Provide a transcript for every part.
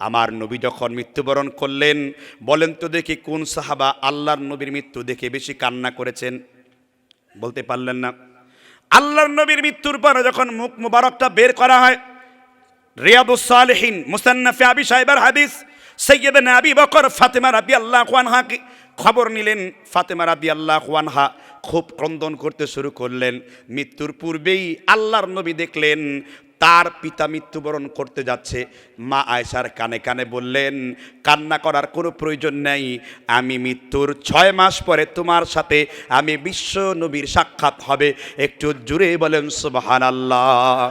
আমার নবী যখন মৃত্যুবরণ করলেন, বলেন তো দেখি কোন সাহাবা আল্লাহর নবীর মৃত্যু দেখে বেশি কান্না করেছেন? বলতে পারলেন না। আল্লাহর নবীর মৃত্যুর পরে যখন মুখ মুবারকটা বের করা হয় রিয়াদুস সালেহিন, মুসান্নাফে আবি সাহেবের হাদিস, সৈয়দনা আবি বকর, ফাতেমা রাবি আল্লাহ ওয়ানহা খবর নিলেন। ফাতেমা রাবি আল্লাহ ওয়ানহা খুব ক্রন্দন করতে শুরু করলেন। মৃত্যুর পূর্বেই আল্লাহর নবী দেখলেন তার পিতা মৃত্যুবরণ করতে যাচ্ছে। মা আয়সার কানে কানে বললেন, কান্না করার কোনো প্রয়োজন নেই। আমি মৃত্যুর ছয় মাস পরে তোমার সাথে আমি বিশ্ব নবীর সাক্ষাৎ হবে। একটু জুড়ে বলেন সুবাহান আল্লাহ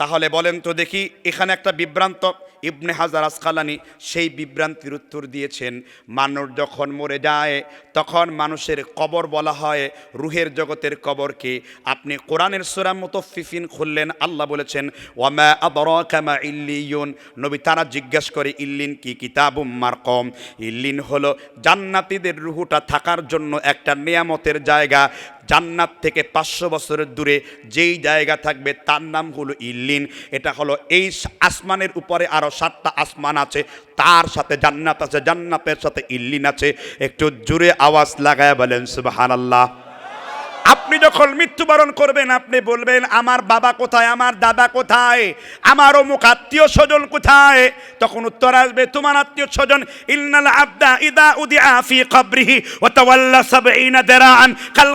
তাহলে বলেন তো দেখি, এখানে একটা বিভ্রান্ত ইবনে হাজার আসকালানি সেই বিভ্রান্তির উত্তর দিয়েছেন, মানুষ যখন মরে যায়, তখন মানুষের কবর বলা হয় রুহের জগতের কবরকে আপনি কোরআনের সুরাম মতো ফিফিন খুললেন, আল্লাহ বলেছেন, ওয়ামা আবরাকামা ইল্লিয়ুন। নবী তারা জিজ্ঞাসা করে, ইল্লিন কি কিতাবুম মারকম? ইল্লিন হলো জান্নাতীদের রুহুটা থাকার জন্য একটা নিয়ামতের জায়গা জান্নাত থেকে পাঁচশো বছরের দূরে যেই জায়গা থাকবে তার নাম হলো ইল্লিন। এটা হলো এই আসমানের উপরে আরও সাতটা আসমান আছে, তার সাথে জান্নাত আছে, জান্নাতের সাথে ইল্লিন আছে। একটু জুড়ে আওয়াজ লাগায় বলেন সুবাহান আল্লাহ আপনি যখন মৃত্যুবরণ করবেন, আপনি বলবেন, আমার বাবা কোথায়? আমার দাদা কোথায়? আমার অমুক আত্মীয় স্বজন কোথায়? তখন উত্তর আসবে, তোমার আত্মীয় স্বজন, ইন্নাল আবদা ইদা উদিআ ফি কবরিহি ওয়া তাওয়াল্লা সাবঈনা দিরাআন কাল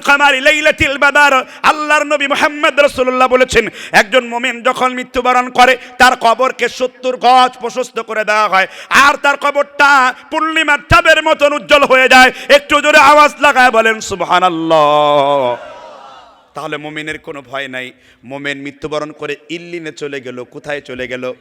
লাইলাতিল বাদার। আল্লাহর নবী মুহাম্মদ রাসূলুল্লাহ বলেছেন, একজন মুমিন যখন মৃত্যুবরণ করে, তার কবরকে 70 গজ প্রশস্ত করে দেওয়া হয়। আর তার কবরটা পূর্ণিমার চাঁদের মতন উজ্জ্বল হয়ে যায়। একটু জোরে আওয়াজ লাগায় বলেন, সুবহানাল্লাহ। তাহলে মোমেনের কোনো ভয় নাই। মোমেন মৃত্যুবরণ করে ইল্লিনে চলে গেল। কোথায় চলে গেল?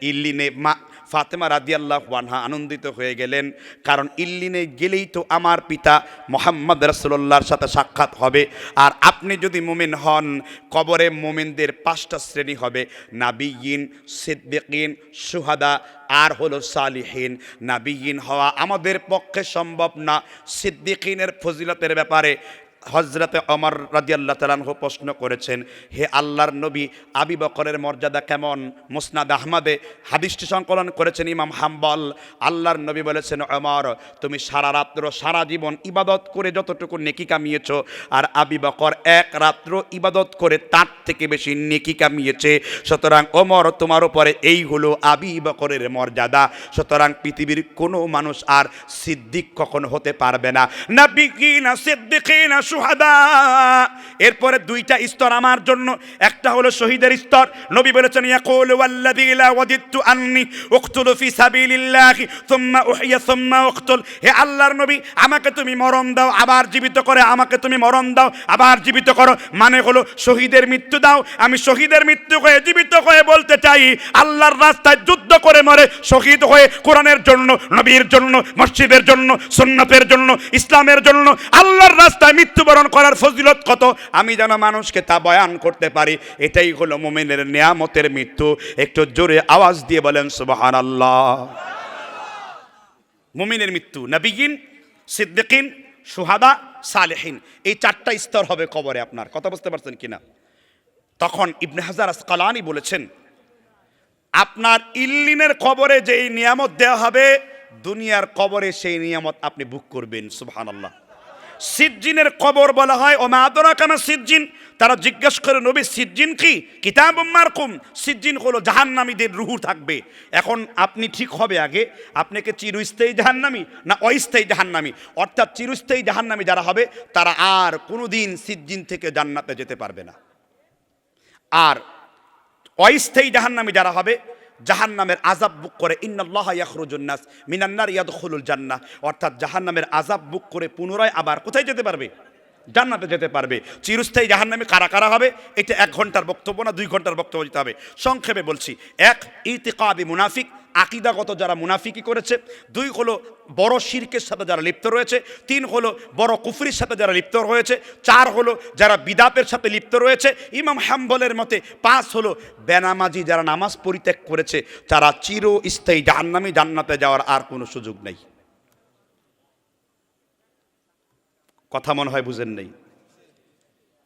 ইল্লিনে মা ফাতেমা রাদিয়াল্লাহ ওয়ানহা আনন্দিত হয়ে গেলেন। কারণ ইল্লিনে গেলেই তো আমার পিতা মোহাম্মদ রসুল্লাহর সাথে সাক্ষাৎ হবে। আর আপনি যদি মোমেন হন, কবরে মোমেনদের পাঁচটা শ্রেণি হবে। নাবিয়িন সিদ্দিকিন, সুহাদা, আর হলো সালিহীন। নাবিয়িন হওয়া আমাদের পক্ষে সম্ভব না। সিদ্দিকিনের ফজিলতের ব্যাপারে হজরতে অমর রাজিয়াল্লাহ তালানহু প্রশ্ন করেছেন, হে আল্লাহর নবী, আবি বকরের মর্যাদা কেমন? মুসনাদ আহমদে হাদিসটি সংকলন করেছেন ইমাম হাম্বল। আল্লাহর নবী বলেছেন অমর তুমি সারা রাত্র, সারা জীবন ইবাদত করে যতটুকু নেকি কামিয়েছ, আর আবি বকর এক রাত্র ইবাদত করে তার থেকে বেশি নেকি কামিয়েছে। সুতরাং অমর তোমার উপরে এই হলো আবি বকরের মর্যাদা। সুতরাং, পৃথিবীর কোনো মানুষ আর সিদ্দিক কখনো হতে পারবে না। না বিকিনা সিদ্দিকিনা সুহাদা এরপরে দুইটা স্তর আমার জন্য। একটা হলো শহীদের স্তর। নবী বলেছেন, ইয়াকুল ওয়াল্লাযী লা ওয়াদিতু ফি সুম্মা উহিয়া সুম্মা হে আল্লাহর নবী, আমাকে তুমি মরণ দাও, আবার জীবিত করে আমাকে তুমি মরণ দাও, আবার জীবিত করো। মানে হলো, শহীদের মৃত্যু দাও। আমি শহীদের মৃত্যু হয়ে জীবিত হয়ে বলতে চাই, আল্লাহর রাস্তায় যুদ্ধ করে মরে শহীদ হয়ে কোরআনের জন্য, নবীর জন্য, মসজিদের জন্য, সুন্নতের জন্য, ইসলামের জন্য, আল্লাহর রাস্তায় মৃত্যুবরণ করার ফজিলত কত? আমি যেন মানুষকে তা বয়ান করতে পারি, এটাই হলো মোমেনের নিয়ামতের মৃত্যু। একটু জোরে আওয়াজ দিয়ে বলেন সুবাহান আল্লাহ মুমিনের মৃত্যু নবীন সিদ্দিকিন, সুহাদা, সালেহিন। এই চারটা স্তর হবে কবরে আপনার, কথা বুঝতে পারছেন কিনা? তখন ইবনে হাজার আসকালানি বলেছেন, আপনার ইল্লিনের কবরে যেই নিয়ামত দেওয়া হবে, দুনিয়ার কবরে সেই নিয়ামত আপনি বুক করবেন সুবহান আল্লাহ সিজ্জিনের কবর বলা হয়। ও মাদরা কেন সিজ্জিন। তারা জিজ্ঞেস করে, নবী, সিজ্জিন কি? কিতাব মারকুম। সিজ্জিন হলো জাহান্নামীদের রুহু থাকবে। এখন আপনি ঠিক হবে আগে। আপনাকে চিরস্থায়ী জাহান্নামী না অস্থায়ী জাহান্নামী? অর্থাৎ চিরস্থায়ী জাহান্নামী যারা হবে, তারা আর কোনোদিন সিজ্জিন থেকে জান্নাতে যেতে পারবে না। আর অস্থায়ী জাহান্নামী যারা হবে জাহান্নামের আজাব বুক করে, ইন্নাল্লাহ ইয়াখরুজুন্নাস মিনান্নার ইয়াদখুলুল জান্না অর্থাৎ জাহান নামের আজাব বুক করে পুনরায় আবার কোথায় যেতে পারবে? জান্নাতে যেতে পারবে। চিরস্থায়ী জাহান নামে কারা কারা হবে? এটা এক ঘণ্টার বক্তব্য না, দুই ঘণ্টার বক্তব্য দিতে হবে। সংক্ষেপে বলছি। এক ইতিকাদি মুনাফিক। আকিদাগত যারা মুনাফিকি করেছে, দুই হলো বড় শিরকের সাথে যারা লিপ্ত রয়েছে, তিন হলো বড় কুফরির সাথে যারা লিপ্ত রয়েছে চার হলো যারা বিদাতের সাথে লিপ্ত রয়েছে। ইমাম হাম্বলের মতে পাঁচ হলো বেনামাজি যারা নামাজ পরিত্যাগ করেছে, তারা চিরস্থায়ী জাহান্নামী, জান্নাতে যাওয়ার আর কোনো সুযোগ নেই। কথা মনে হয় বুঝেন নেই?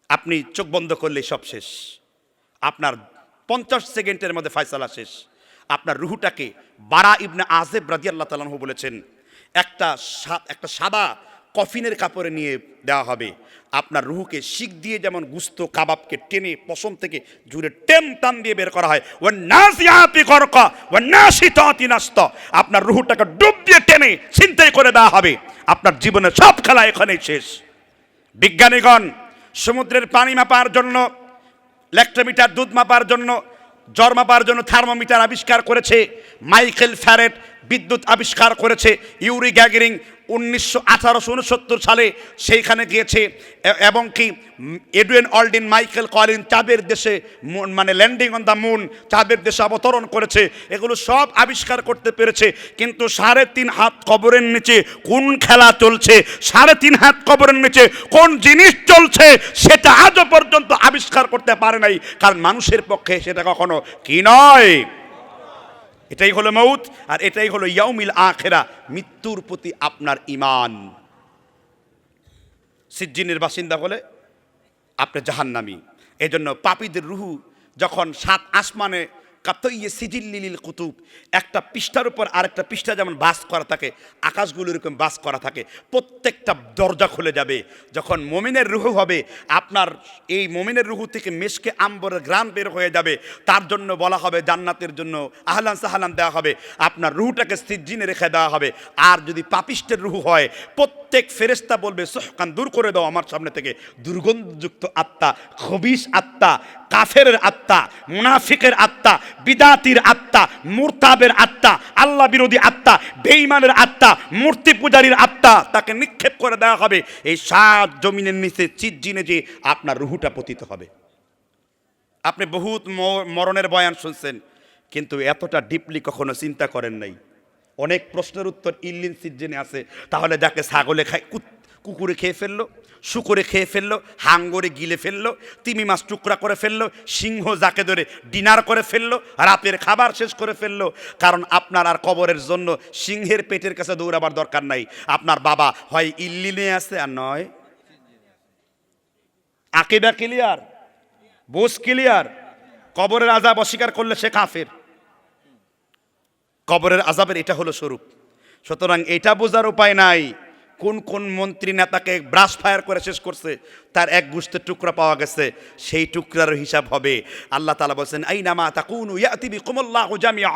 আপনি চোখ বন্ধ করলেই সব শেষ। আপনার পঞ্চাশ সেকেন্ডের মধ্যে ফয়সালা শেষ। আপনার রুহুটাকে বারা ইবনে আজেব রাজি আল্লাহ তালাহু বলেছেন, একটা একটা সাদা কফিনের কাপড়ে নিয়ে দেওয়া হবে। আপনার রুহুকে শিক দিয়ে যেমন গুস্ত কাবাবকে টেনে পশম থেকে জুড়ে টেন টান দিয়ে বের করা হয়। ও ও আপনার রুহুটাকে ডুব দিয়ে টেনে চিন্তাই করে দেওয়া হবে। আপনার জীবনের সব খেলা এখানেই শেষ। বিজ্ঞানীগণ, সমুদ্রের পানি মাপার জন্য, ল্যাক্টোমিটার দুধ মাপার জন্য জ্বর মাপার জন্য থার্মোমিটার আবিষ্কার করেছে মাইকেল ফ্যারেট বিদ্যুৎ আবিষ্কার করেছে ইউরি গ্যাগরিং উনিশশো আঠারোশো উনসত্তর সালে সেইখানে গিয়েছে। এবং কি, এডুয়েন অলডিন, মাইকেল কলিন চাঁদের দেশে মানে ল্যান্ডিং অন দ্য মুন চাঁদের দেশে অবতরণ করেছে। এগুলো সব আবিষ্কার করতে পেরেছে। কিন্তু সাড়ে তিন হাত কবরের নিচে কোন খেলা চলছে? সাড়ে তিন হাত কবরের নিচে কোন জিনিস চলছে? সেটা আজও পর্যন্ত আবিষ্কার করতে পারে নাই। কারণ মানুষের পক্ষে সেটা কখনো কি নয়। এটাই হলো মৌত আর এটাই হলো ইয়াউমিল আখেরা, মৃত্যুর প্রতি আপনার ইমান সিজ্জিনের বাসিন্দা বলে, আপনি জাহান্নামি। এই জন্য পাপীদের রুহু যখন সাত আসমানে কাতইয়ে সিজিল্লিল কুতুব। একটা পৃষ্ঠার উপর আরেকটা পৃষ্ঠা যেমন বাস করা থাকে, আকাশগুলো এরকম বাস করা থাকে, প্রত্যেকটা দরজা খুলে যাবে। যখন মমিনের রুহু হবে, আপনার এই মমিনের রুহু থেকে মেশকে আম্বরের গ্রাম বের হয়ে যাবে। তার জন্য বলা হবে জান্নাতের জন্য আহলান সাহালান দেওয়া হবে। আপনার রুহুটাকে সিজ্জিনে রেখে দেওয়া হবে। আর যদি পাপিষ্টের রুহু হয়, প্রত্যেক ফেরেস্তা বলবে সোহকান দূর করে দাও আমার সামনে থেকে। দুর্গন্ধযুক্ত আত্মা খবিস আত্মা কাফের আত্মা, মুনাফিকের আত্মা, বিদাতির আত্মা, মুরতাবের আত্মা, আল্লাহ বিরোধী আত্মা, বেঈমানের আত্মা, মূর্তি পূজারীর আত্মা, তাকে নিক্ষেপ করে দেওয়া হবে। এই সাত জমিনের নিচে চিজ্জিনে যে আপনার রুহুটা পতিত হবে। আপনি বহুত মরণের বয়ান শুনছেন, কিন্তু এতটা ডিপলি কখনো চিন্তা করেন নাই। অনেক প্রশ্নের উত্তর ইল্লিন সিজ্জেনে আছে। তাহলে যাকে ছাগলে খায় কুকুরে খেয়ে ফেলল, শুকুরে খেয়ে ফেলল, হাঙ্গরে গিলে ফেলল, তিমি মাছ টুকরা করে ফেলল, সিংহ যাকে ধরে ডিনার করে ফেলল, রাতের খাবার শেষ করে ফেলল। কারণ আপনার আর কবরের জন্য সিংহের পেটের কাছে দৌড়াবার দরকার নাই। আপনার বাবা হয় ইল্লিনে আছে আর নয়। আকিদা ক্লিয়ার? বোস ক্লিয়ার? কবরের আজাব অস্বীকার করলে সে কাফের। কবরের আজাবের এটা হলো স্বরূপ। সুতরাং এটা বোঝার উপায় নাই কোন কোন মন্ত্রী নেতাকে ব্রাশ ফায়ার করে শেষ করছে, তার এক গুষ্টের টুকরা পাওয়া গেছে, সেই টুকরার হিসাব হবে। আল্লাহ তালা বলছেন আই নামা তাকুন ইয়াতিবি কুমল্লাহ জামিয়া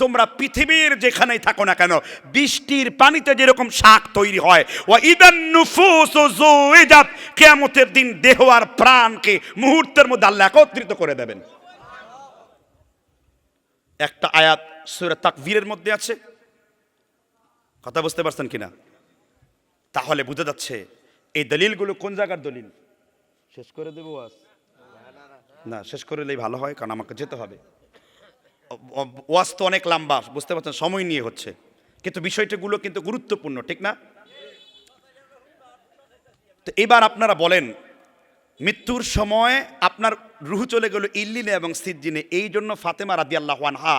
তোমরা পৃথিবীর যেখানেই থাকো না কেন, বৃষ্টির পানিতে যেরকম শাক তৈরি হয় ও ইদান নুফুস জুইজাত কিয়ামতের দিন দেহ আর প্রাণকে মুহূর্তের মধ্যে আল্লাহ একত্রিত করে দেবেন। একটা আয়াত সুরে তাকবীরের মধ্যে আছে। কথা বুঝতে পারছেন কিনা? তাহলে বোঝা যাচ্ছে এই দলিলগুলো কোন জায়গার দলিল? শেষ করে দেবো আজ না, শেষ করলেই ভালো হয়, কারণ আমাকে যেতে হবে। ওয়াজ তো অনেক লম্বা, বুঝতে পারছেন? সময় নিয়ে হচ্ছে। কিন্তু বিষয়টাগুলো কিন্তু গুরুত্বপূর্ণ, ঠিক না? তো এবার আপনারা বলেন, মৃত্যুর সময় আপনার রুহু চলে গেল ইল্লিনে এবং সিদ্দিনে এই জন্য ফাতেমা রাদি আনহা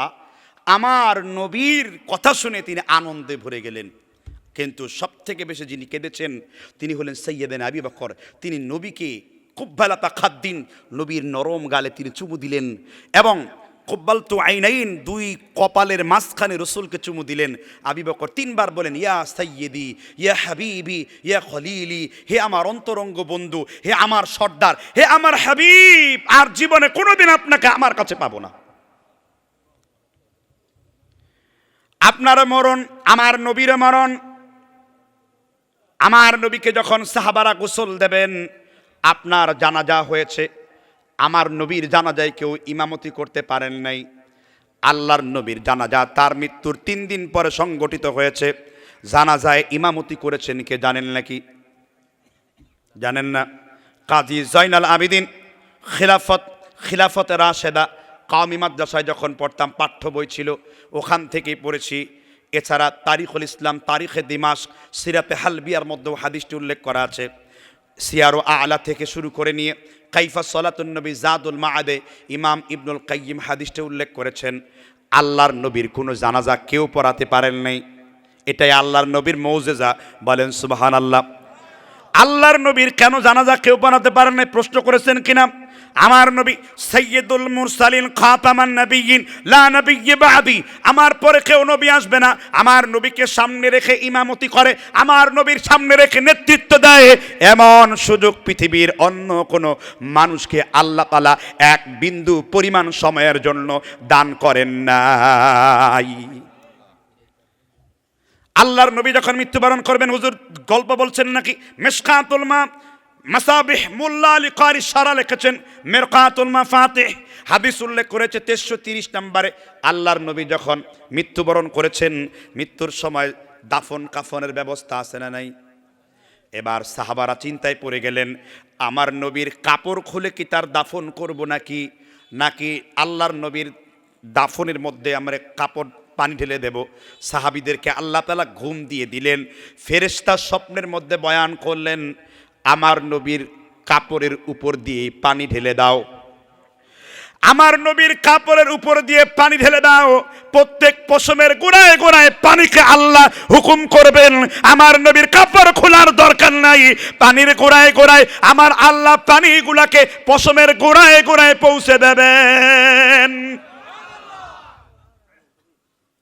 আমার নবীর কথা শুনে তিনি আনন্দে ভরে গেলেন। কিন্তু সব থেকে বেশি যিনি কেঁদেছেন, তিনি হলেন সৈয়দেন আবি বকর। তিনি নবীকে কুব্বালাতা খাদ্দিন, নবীর নরম গালে তিনি চুমু দিলেন এবং কব্বাল তো আইনাইন দুই কপালের মাঝখানে রসুলকে চুমু দিলেন। আবি বকর তিনবার বলেন, ইয়া সাইয়েদি, ইয়া হাবিবি, ইয়া খলিলি, হে আমার অন্তরঙ্গ বন্ধু, হে আমার সর্দার, হে আমার হাবিব, আর জীবনে কোনোদিন আপনাকে আমার কাছে পাবো না। আপনার মরণ, আমার নবীর মরণ। আমার নবীকে যখন সাহাবারা গোসল দেবেন, আপনার জানাজা হয়েছে। আমার নবীর জানাজায় কেউ ইমামতি করতে পারেন নাই। আল্লাহর নবীর জানাজা তার মৃত্যুর তিন দিন পরে সংগঠিত হয়েছে। জানাজায় ইমামতি করেছেন কে জানেন নাকি? জানেন না। কাজী জয়নাল আবিদিন, খিলাফত খিলাফত রাশেদা কাউমি মাদ্রাসায় যখন পড়তাম, পাঠ্য বই ছিল, ওখান থেকেই পড়েছি। এছাড়া তারিখুল ইসলাম, তারিখে দিমাস, সিরাতে হালবিয়ার মধ্যেও হাদিসটি উল্লেখ করা আছে। সিয়ারো আলা থেকে শুরু করে নিয়ে কাইফা সলাতুন্নবী জাদুল মাআদে ইমাম ইবনুল কাইয়িম হাদিসটি উল্লেখ করেছেন, আল্লাহর নবীর কোনো জানাজা কেউ পড়াতে পারেন নাই। এটাই আল্লাহর নবীর মৌজেজা, বলেন সুবাহান আল্লাহ আল্লাহর নবীর কেন জানাজা কেউ পড়াতে পারেন নাই? প্রশ্ন করেছেন কিনা? আমার নবী সৈয়দুল মুরসালিন খাতামান নবিয়িন লা নবিয়্যি বাদি। আমার পরে কেউ নবী আসবে না। আমার নবীকে সামনে রেখে ইমামতি করে, আমার নবীর সামনে রেখে নেতৃত্ব দেয়। এমন সুযোগ পৃথিবীর অন্য কোনো মানুষকে আল্লাহ তাআলা এক বিন্দু পরিমাণ সময়ের জন্য দান করেন নাই। আল্লাহর নবী যখন মৃত্যুবরণ করবেন, হুজুর গল্প বলছেন নাকি? মেশকাতুল মা মাসাবিহ মোল্লা আলী কারি সারা লিখেছেন মেরকাতুল মা ফাতেহ হাদিস উল্লেখ করেছে তেরোশো তিরিশ নম্বরে আল্লাহর নবী যখন মৃত্যুবরণ করেছেন, মৃত্যুর সময় দাফন কাফনের ব্যবস্থা আছে না নাই? এবার সাহাবারা চিন্তায় পড়ে গেলেন, আমার নবীর কাপড় খুলে কি তার দাফন করব নাকি? নাকি আল্লাহর নবীর দাফনের মধ্যে আমরা কাপড় পানি ঢেলে দেব? সাহাবিদেরকে আল্লাহ তালা ঘুম দিয়ে দিলেন, ফেরেশতা স্বপ্নের মধ্যে বয়ান করলেন আমার নবীর কাপড়ের উপর দিয়ে পানি ঢেলে দাও। আমার নবীর কাপড়ের উপর দিয়ে পানি ঢেলে দাও। প্রত্যেক পশমের গোড়ায় গোড়ায় পানিকে আল্লাহ হুকুম করবেন। আমার নবীর কাপড় খোলার দরকার নাই। পানির গোড়ায় গোড়ায় আমার আল্লাহ পানিগুলাকে পশমের গোড়ায় গোড়ায় পৌঁছে দেবেন।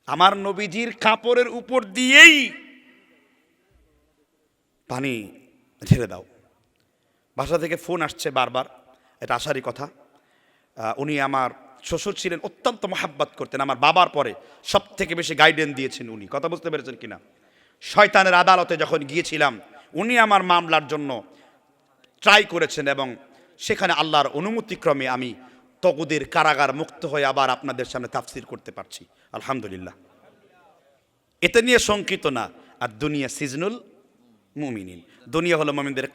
আমার নবীজির কাপড়ের উপর দিয়েই পানি ঢেলে দাও। বাসা থেকে ফোন আসছে বারবার, এটা আসারই কথা। উনি আমার শ্বশুর ছিলেন, অত্যন্ত মহাব্বত করতেন। আমার বাবার পরে সব থেকে বেশি গাইডেন্স দিয়েছেন উনি। কথা বুঝতে পেরেছেন কিনা? শয়তানের আদালতে যখন গিয়েছিলাম, উনি আমার মামলার জন্য ট্রাই করেছেন এবং সেখানে আল্লাহর অনুমতিক্রমে আমি তগুদের কারাগার মুক্ত হয়ে আবার আপনাদের সামনে তাফসির করতে পারছি। আলহামদুলিল্লাহ। এতে নিয়ে শঙ্কিত না। আর দুনিয়া সিজনুল মুমিনিন। দুনিয়া হলো মমিনদের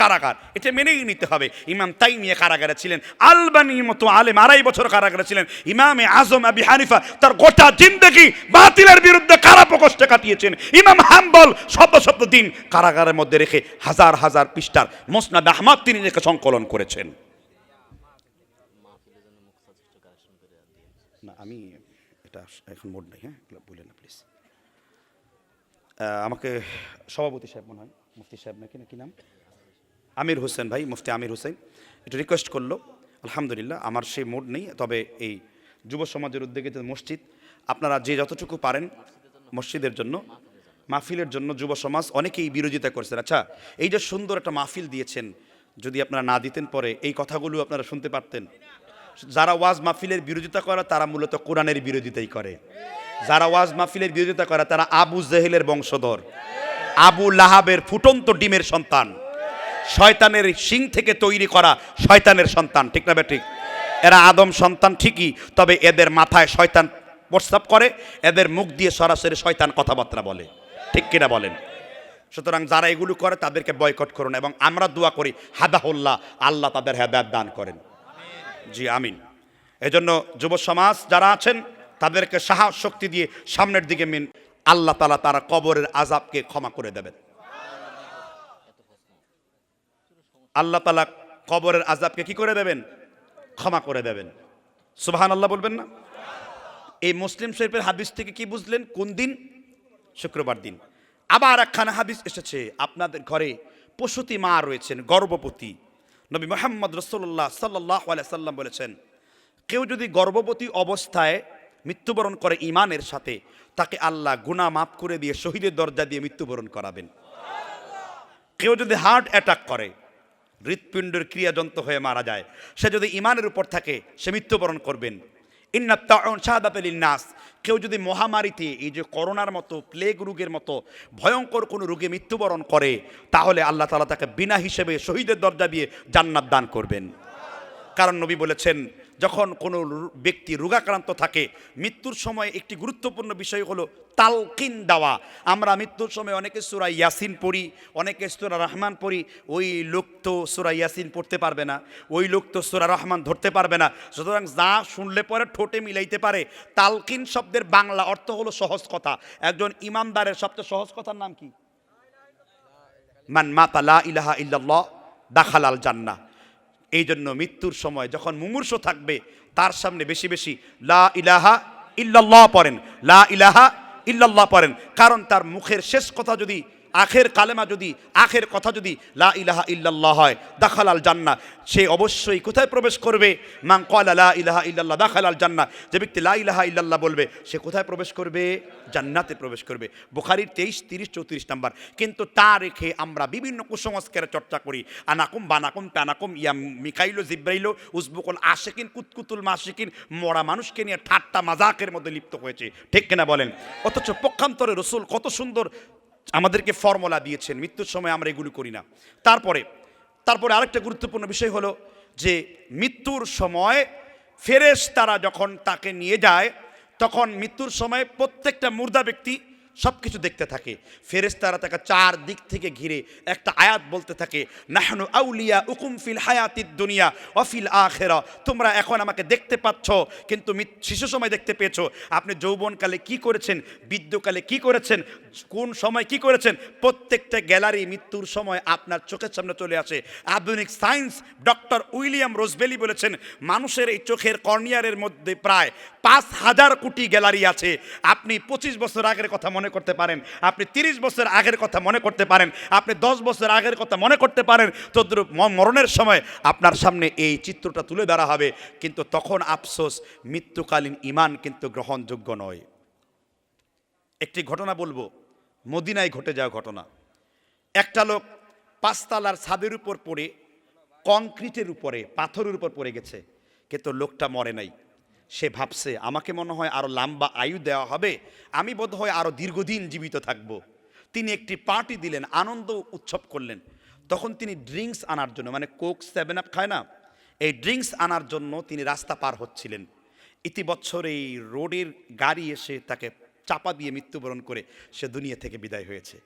কারাগার। এটা মেনেই নিতে হবে। ইমাম তাইমিয়া কারাগারে ছিলেন। আলবানির মতো আলেম আড়াই বছর কারাগারে ছিলেন। ইমামে আজম আবি হানিফা তার গোটা জিন্দগি বাতিলের বিরুদ্ধে কারা প্রকোষ্ঠে কাটিয়েছেন। ইমাম হাম্বল শত শত দিন কারাগারের মধ্যে রেখে হাজার হাজার পৃষ্ঠার মোসনাদ আহমদ তিনি রেখে সংকলন করেছেন। আমি এটা এখন মোড নেই হ্যাঁ? বললেন না প্লিজ আমাকে সভাপতি সাহেব মনে হয়, মুফতি সাহেব নাকি নাকি নাম? আমির হোসেন ভাই, মুফতি আমির হোসেন। একটু রিকোয়েস্ট করল, আলহামদুলিল্লাহ, আমার সেই মোড নেই, তবে এই যুব সমাজের উদ্যোগে যে মসজিদ, আপনারা যে যতটুকু পারেন মসজিদের জন্য, মাহফিলের জন্য যুব সমাজ অনেকেই বিরোধিতা করছেন। আচ্ছা এই যে সুন্দর একটা মাহফিল দিয়েছেন, যদি আপনারা না দিতেন পরে এই কথাগুলো আপনারা শুনতে পারতেন। যারা ওয়াজ মাহফিলের বিরোধিতা করে, তারা মূলত কোরআনের বিরোধিতাই করে। যারা ওয়াজ মাহফিলের বিরোধিতা করে, তারা আবু জেহেলের বংশধর। আবু লাহাবের ফুটন্ত ডিমের সন্তান। শয়তানের সিং থেকে তৈরি করা শয়তানের সন্তান, ঠিক না ঠিক? এরা আদম সন্তান ঠিকই, তবে এদের মাথায় শয়তান প্রস্তাব করে, এদের মুখ দিয়ে সরাসরি শয়তান কথাবার্তা বলে। ঠিক কিনা বলেন? সুতরাং যারা এগুলো করে, তাদেরকে বয়কট করুন এবং আমরা দোয়া করি, হাদাহুল্লাহ, আল্লাহ তাদের হেদায়ত দান করেন। জি, আমিন। এজন্য যুব সমাজ যারা আছেন তাদেরকে সাহস শক্তি দিয়ে সামনের দিকে মিন, আল্লাহ তালা তারা কবরের আজাবকে ক্ষমা করে দেবেন। আল্লাহ তালা কবরের আজাবকে কি করে দেবেন? ক্ষমা করে দেবেন। সুবাহান আল্লাহ বলবেন না? এই মুসলিম শরীফের হাদিস থেকে কি বুঝলেন? কোন দিন? শুক্রবার দিন। আবার একখানা হাদিস এসেছে, আপনাদের ঘরে প্রসূতি মা রয়েছেন, গর্ভবতী। নবী মোহাম্মদ রসল্লাহ সাল্লাহ সাল্লাম বলেছেন, কেউ যদি গর্ভবতী অবস্থায় মৃত্যুবরণ করে ইমানের সাথে, তাকে আল্লাহ গুনাহ মাফ করে দিয়ে শহীদের দরজা দিয়ে মৃত্যুবরণ করাবেন। কেউ যদি হার্ট অ্যাটাক করে, হৃৎপিণ্ডের ক্রিয়াযন্ত্র হয়ে মারা যায়, সে যদি ইমানের উপর থাকে, সে মৃত্যুবরণ করবেন। নাস কেউ যদি মহামারীতে এই যে করোনার মতো প্লেগ রোগের মতো ভয়ঙ্কর কোনো রোগে মৃত্যুবরণ করে, তাহলে আল্লাহ তালা তাকে বিনা হিসেবে শহীদের দরজা দিয়ে জান্নাত দান করবেন। কারণ নবী বলেছেন যখন কোনো ব্যক্তি রোগাক্রান্ত থাকে, মৃত্যুর সময় একটি গুরুত্বপূর্ণ বিষয় হলো তালকিন দেওয়া। আমরা মৃত্যুর সময় অনেকে সুরা ইয়াসিন পড়ি, অনেকে সুরা রহমান পড়ি, ওই লোক তো সুরা ইয়াসিন পড়তে পারবে না, ওই লোক তো সুরা রহমান ধরতে পারবে না। সুতরাং যা শুনলে পরে ঠোঁটে মিলাইতে পারে। তালকিন শব্দের বাংলা অর্থ হলো সহজ কথা। একজন ইমানদারের সবচেয়ে সহজ কথার নাম কি? মান মাতা লা ইলাহা ইল্লাল্লাহ, দাখালাল জান্নাহ। এই জন্য মৃত্যুর সময় যখন মুমূর্ষ থাকবে, তার সামনে বেশি বেশি লা ইলাহা ইল্লাল্লাহ পড়েন। লা ইলাহা ইল্লাল্লাহ পড়েন। কারণ তার মুখের শেষ কথা যদি আখের কালেমা যদি, আখের কথা যদি লা ইলাহা ইল্লাল্লাহ হয়, দাখালাল জান্না সে অবশ্যই কোথায় প্রবেশ করবে? মাং কলা লা ইলাহা ইল্লাল্লাহ, দাখালাল জান্না যে ব্যক্তি লা ইলাহা ইল্লাল্লাহ বলবে, সে কোথায় প্রবেশ করবে? জান্নাতে প্রবেশ করবে। বুখারির তেইশ, তিরিশ, চৌত্রিশ নাম্বার। কিন্তু তা রেখে আমরা বিভিন্ন কুসংস্কারের চর্চা করি। আনাকুম বানাকুম প্যানাকুম ইয়া মিকাইলো জিব্রাইলো, উজবুকুল আশেকিন, কুতকুতুল মাসিকিন মরা মানুষকে নিয়ে ঠাট্টা, মাজাকের মধ্যে লিপ্ত হয়েছে। ঠিক কিনা বলেন? অথচ পক্ষান্তরে রসুল কত সুন্দর আমাদেরকে ফর্মুলা দিয়েছেন। মৃত্যুর সময় আমরা এগুলি করি না। তারপরে তারপরে আরেকটা গুরুত্বপূর্ণ বিষয় হলো যে, মৃত্যুর সময় ফেরেশ তারা যখন তাকে নিয়ে যায়, তখন মৃত্যুর সময় প্রত্যেকটা মুর্দা ব্যক্তি সব কিছু দেখতে থাকে। ফেরেস্তারা তাকে চার দিক থেকে ঘিরে একটা আয়াত বলতে থাকে, নাহনু আউলিয়া উকুম ফিল হায়াতিদ দুনিয়া অফিল আখেরা। তোমরা এখন আমাকে দেখতে পাচ্ছ, কিন্তু শিশু সময় দেখতে পেয়েছ। আপনি যৌবনকালে কি করেছেন বৃদ্ধকালে কি করেছেন, কোন সময় কি করেছেন, প্রত্যেকটা গ্যালারি মৃত্যুর সময় আপনার চোখের সামনে চলে আসে। আধুনিক সায়েন্স ডক্টর উইলিয়াম রোজবেলি বলেছেন, মানুষের এই চোখের কর্নিয়ারের মধ্যে প্রায় পাঁচ হাজার কোটি গ্যালারি আছে। আপনি পঁচিশ বছর আগের কথা মনে করতে পারেন। আপনি তিরিশ বছর আগের কথা মনে করতে পারেন। আপনি দশ বছর আগের কথা মনে করতে পারেন। তদ্রুপ মরণের সময় আপনার সামনে এই চিত্রটা তুলে ধরা হবে। কিন্তু তখন আফসোস, মৃত্যুকালীন ইমান কিন্তু গ্রহণযোগ্য নয়। একটি ঘটনা বলব। মদিনায় ঘটে যাওয়া ঘটনা। একটা লোক পাঁচতলার ছাদের উপর পড়ে, কংক্রিটের উপরে, পাথরের উপর পড়ে গেছে। কিন্তু লোকটা মরে নাই। সে ভাবছে, আমাকে মনে হয় আরও লম্বা আয়ু দেওয়া হবে, আমি বোধ হয় আরও দীর্ঘদিন জীবিত থাকব। তিনি একটি পার্টি দিলেন, আনন্দ উৎসব করলেন। তখন তিনি ড্রিঙ্কস আনার জন্য মানে কোক সেভেন আপ খায় না? এই ড্রিঙ্কস আনার জন্য তিনি রাস্তা পার হচ্ছিলেন। ইতিবৎসর এই রোডের গাড়ি এসে তাকে চাপা দিয়ে মৃত্যুবরণ করে সে দুনিয়া থেকে বিদায় হয়েছে।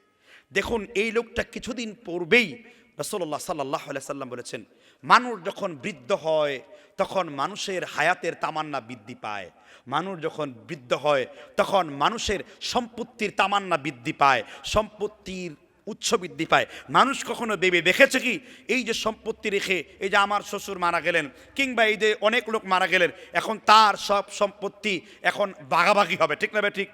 দেখুন, এই লোকটা কিছুদিন পূর্বেই রসল্লাহ সাল্লাহ সাল্লাম বলেছেন, মানুষ যখন বৃদ্ধ হয়, তখন মানুষের হায়াতের তামান্না বৃদ্ধি পায়। মানুষ যখন বৃদ্ধ হয়, তখন মানুষের সম্পত্তির তামান্না বৃদ্ধি পায়, সম্পত্তির উচ্চ বৃদ্ধি পায়। মানুষ কখনো ভেবে দেখেছে কি, এই যে সম্পত্তি রেখে, এই যে আমার শ্বশুর মারা গেলেন, কিংবা এই যে অনেক লোক মারা গেলেন, এখন তার সব সম্পত্তি এখন ভাগাভাগি হবে, ঠিক না বে ঠিক?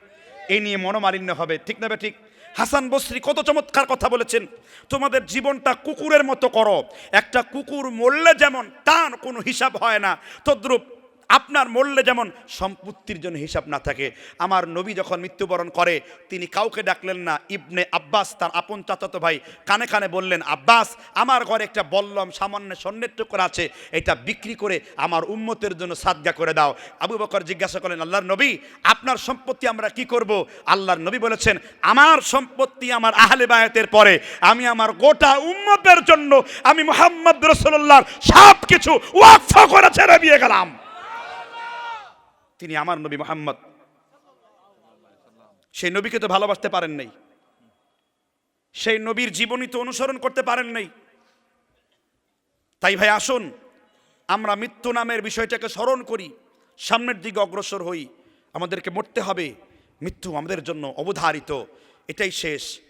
এই নিয়ে মনোমালিন্য হবে, ঠিক না বে ঠিক? হাসান বসরি কত চমৎকার কথা বলেছেন। তোমাদের জীবনটা কুকুরের মতো করো। একটা কুকুর মরলে যেমন তার কোনো হিসাব হয় না, তদ্রূপ আপনার মরলে যেমন সম্পত্তির জন্য হিসাব না থাকে, আমার নবী যখন মৃত্যুবরণ করে, তিনি কাউকে ডাকলেন না। ইবনে আব্বাস তার আপন চাচাতো ভাই কানে কানে বললেন, আব্বাস, আমার ঘরে একটা বল্লম সামান্য স্বর্ণের টুকরা আছে, এটা বিক্রি করে আমার উম্মতের জন্য সাদগা করে দাও। আবু বকর জিজ্ঞাসা করলেন, আল্লাহর নবী, আপনার সম্পত্তি আমরা কি করব? আল্লাহর নবী বলেছেন, আমার সম্পত্তি আমার আহলে বায়াতের পরে, আমি আমার গোটা উম্মতের জন্য আমি মোহাম্মদ রসুল্লাহর সব কিছু ওয়াকফ করে ছেড়ে দিয়ে গেলাম। তিনি আমার নবী মোহাম্মদ। সেই নবীকে তো ভালোবাসতে পারেন নাই। সেই নবীর জীবনী তো অনুসরণ করতে পারেন নাই। তাই ভাই, আসুন, আমরা মৃত্যু নামের বিষয়টাকে স্মরণ করি, সামনের দিকে অগ্রসর হই। আমাদেরকে মরতে হবে। মৃত্যু আমাদের জন্য অবধারিত। এটাই শেষ।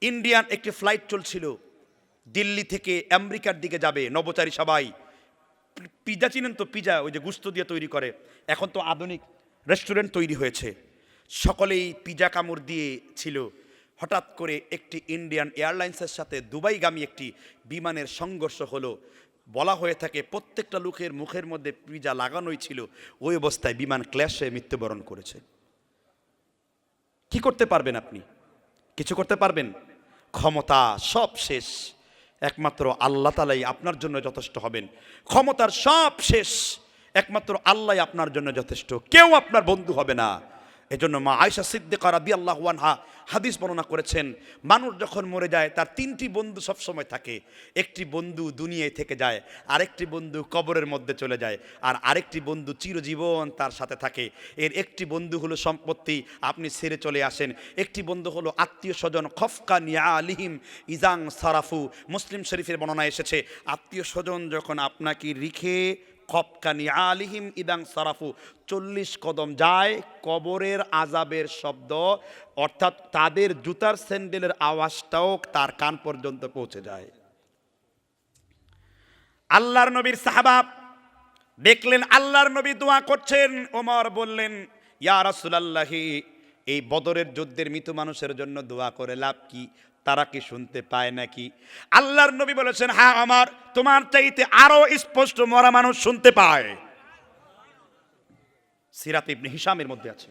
ইন্ডিয়ান একটি ফ্লাইট চলছিল। দিল্লি থেকে আমেরিকার দিকে যাবে নবচারী সবাই। পিজা চিনেন তো পিজা, ওই যে গুস্ত দিয়ে তৈরি করে। এখন তো আধুনিক রেস্টুরেন্ট তৈরি হয়েছে। সকলেই পিজা কামড় দিয়ে ছিল। হঠাৎ করে একটি ইন্ডিয়ান এয়ারলাইন্সের সাথে দুবাইগামী একটি বিমানের সংঘর্ষ হলো। বলা হয়ে থাকে প্রত্যেকটা লোকের মুখের মধ্যে পিজা লাগানোই ছিল। ওই অবস্থায় বিমান ক্ল্যাশে মৃত্যুবরণ করেছে। কি করতে পারবেন আপনি? কিছু করতে পারবেন? ক্ষমতা সব শেষ। একমাত্র আল্লাহ তালাই আপনার জন্য যথেষ্ট হবেন। ক্ষমতার সব শেষ। একমাত্র আল্লাহ আপনার জন্য যথেষ্ট। কেউ আপনার বন্ধু হবে না। এজন্য মা আয়সা সিদ্দিকা আল্লাহ ওয়ানহা হাদিস বর্ণনা করেছেন, মানুষ যখন মরে যায়, তার তিনটি বন্ধু সব সময় থাকে। একটি বন্ধু দুনিয়ায় থেকে যায়, আরেকটি বন্ধু কবরের মধ্যে চলে যায়, আর আরেকটি বন্ধু চিরজীবন তার সাথে থাকে। এর একটি বন্ধু হলো সম্পত্তি, আপনি ছেড়ে চলে আসেন। একটি বন্ধু হলো আত্মীয় স্বজন, খফকা নিয়া আলিহিম ইজাং সারাফু। মুসলিম শরীফের বর্ণনা এসেছে, আত্মীয় স্বজন যখন আপনাকে রিখে খপকানি আলিহিম ইদাং সারাফু। চল্লিশ কদম যায়, কবরের আজাবের শব্দ, অর্থাৎ তাদের জুতার স্যান্ডেলের আওয়াজটাও তার কান পর্যন্ত পৌঁছে যায়। আল্লাহর নবীর সাহাবাব দেখলেন, আল্লাহর নবী দোয়া করছেন। ওমর বললেন, ইয়া রাসূলুল্লাহি, এই বদরের যুদ্ধের মৃত মানুষের জন্য দোয়া করে লাভ কি? তারা কি শুনতে পায় নাকি? আল্লাহর নবী বলেছেন হ্যাঁ আমার, তোমার চাইতে আরও স্পষ্ট মরা মানুষ শুনতে পায়। সিরাত ইবনে হিসামের মধ্যে আছে।